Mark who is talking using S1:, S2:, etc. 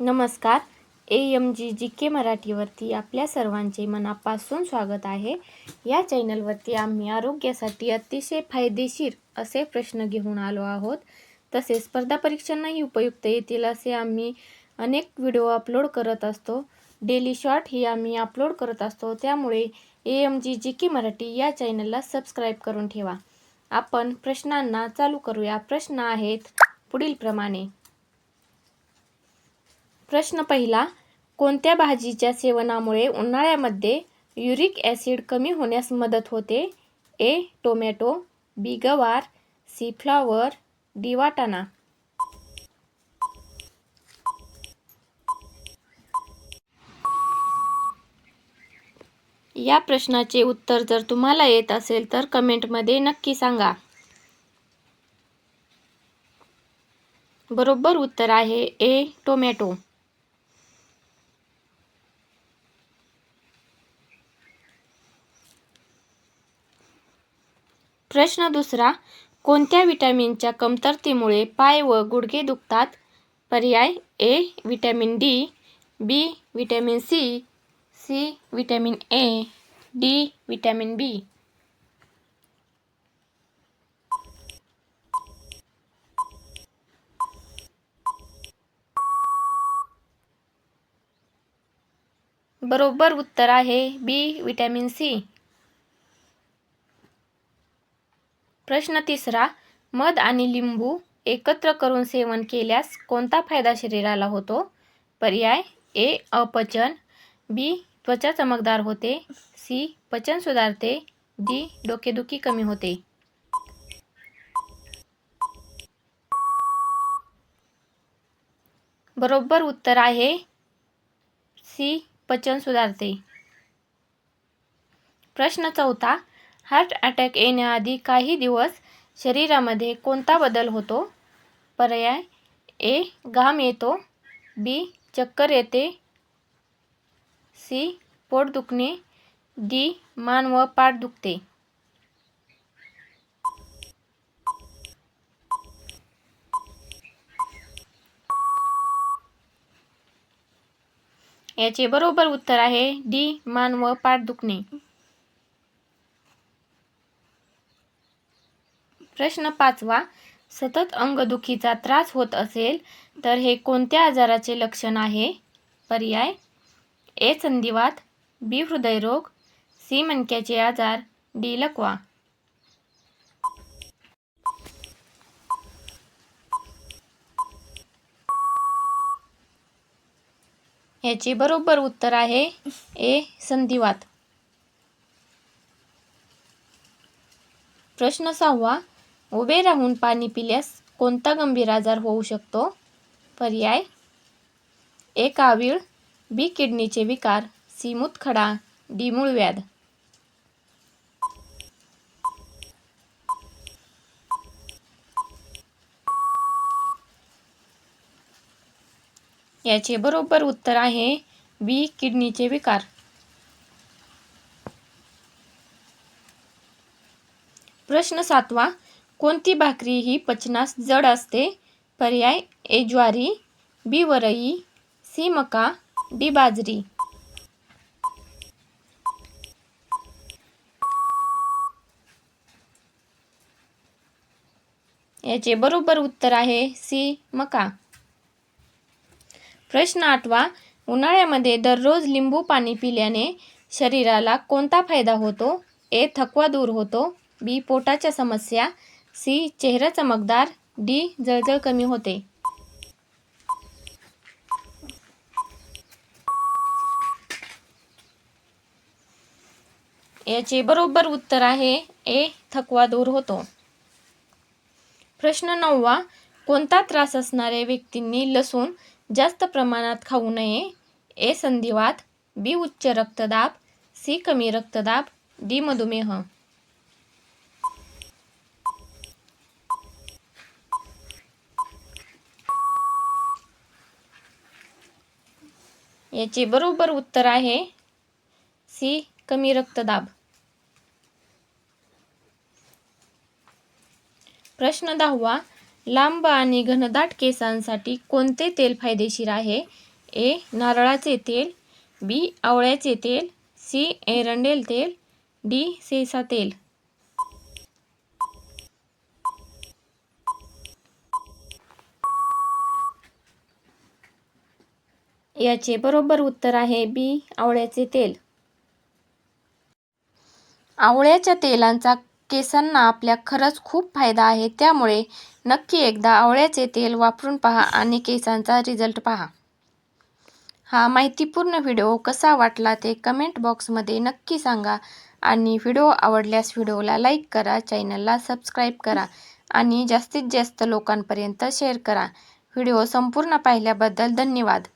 S1: नमस्कार. A M G जी के मराठीवरती आपल्या सर्वांचे मनापासून स्वागत आहे. या चॅनलवरती आम्ही आरोग्यासाठी अतिशय फायदेशीर असे प्रश्न घेऊन आलो आहोत. तसेच स्पर्धा परीक्षांनाही उपयुक्त येतील असे आम्ही अनेक व्हिडिओ अपलोड करत असतो. डेली शॉर्ट ही आम्ही अपलोड करत असतो. त्यामुळे ए एम जी जी के मराठी या चॅनलला सबस्क्राईब करून ठेवा. आपण प्रश्नांना चालू करूया. प्रश्न आहेत पुढीलप्रमाणे. प्रश्न पहिला कोणत्या भाजीच्या सेवनामुळे उन्हाळ्यामध्ये युरिक ॲसिड कमी होण्यास मदत होते? ए टोमॅटो बी गवार सी फ्लॉवर डी वाटाणा. या प्रश्नाचे उत्तर जर तुम्हाला येत असेल तर कमेंटमध्ये नक्की सांगा. बरोबर उत्तर आहे ए टोमॅटो. प्रश्न दुसरा कोणत्या विटॅमिनच्या कमतरतेमुळे पाय व गुडघे दुखतात? पर्याय A vitamin D B vitamin C C vitamin A D vitamin B बरोबर उत्तर आहे बी विटॅमिन सी प्रश्न तिसरा मध आणि लिंबू एकत्र करून सेवन केल्यास कोणता फायदा शरीराला होतो? पर्याय ए अपचन बी त्वचा चमकदार होते सी पचन सुधारते डी डोकेदुखी कमी होते. बरोबर उत्तर आहे सी पचन सुधारते. प्रश्न चौथा हार्ट अटॅक येण्याआधी काही दिवस शरीरामध्ये कोणता बदल होतो? पर्याय ए. घाम येतो. बी. चक्कर येते. सी. पोट दुखणे. डी. मान व पाठ दुखते. याचे बरोबर उत्तर आहे डी. मान व पाठ दुखणे. प्रश्न पाचवा सतत अंगदुखीचा त्रास होत असेल तर हे कोणत्या आजाराचे लक्षण आहे? पर्याय ए संधिवात बी हृदयरोग सी मणक्याचे आजार डी लकवा. याचे बरोबर उत्तर आहे ए संधिवात. प्रश्न सहावा उभे राहून पाणी पिल्यास कोणता गंभीर आजार होऊ शकतो? पर्याय? ए कावीळ बी किडनीचे विकार सी मूतखडा डी मूळव्याध याचे बरोबर उत्तर आहे बी किडनीचे विकार. प्रश्न सातवा कोणती भाकरी ही पचनास जड असते? पर्याय ए ज्वारी बी वरई सी मका डी बाजरी याचे बरोबर उत्तर आहे सी मका प्रश्न आठवा उन्हाळ्यामध्ये दररोज लिंबू पाणी पिल्याने शरीराला कोणता फायदा होतो? ए थकवा दूर होतो. बी पोटाच्या समस्या. सी. चेहरा चमकदार डी. जळजळ कमी होते. याचे बरोबर उत्तर आहे ए. थकवा दूर होतो. प्रश्न नववा कोणता त्रास असणाऱ्या व्यक्तींनी लसूण जास्त प्रमाणात खाऊ नये? ए. संधिवात बी. उच्च रक्तदाब सी. कमी रक्तदाब डी. मधुमेह. याचे बरोबर उत्तर आहे सी कमी रक्तदाब. प्रश्न दहावा लांब आणि घनदाट केसांसाठी कोणते तेल फायदेशीर आहे? ए नारळाचे तेल बी आवळ्याचे तेल सी एरंडेल तेल डी सेसा तेल. याचे बरोबर उत्तर आहे बी आवळ्याचे तेल. आवळ्याच्या तेलांचा केसांना आपल्या खरंच खूप फायदा आहे त्यामुळे नक्की एकदा आवळ्याचे तेल वापरून पहा आणि केसांचा रिझल्ट पहा. हा माहितीपूर्ण व्हिडिओ कसा वाटला ते कमेंट बॉक्समध्ये नक्की सांगा आणि व्हिडिओ आवडल्यास व्हिडिओला लाईक करा चॅनलला सबस्क्राईब करा आणि जास्तीत जास्त लोकांपर्यंत शेअर करा. व्हिडिओ संपूर्ण पाहिल्याबद्दल धन्यवाद.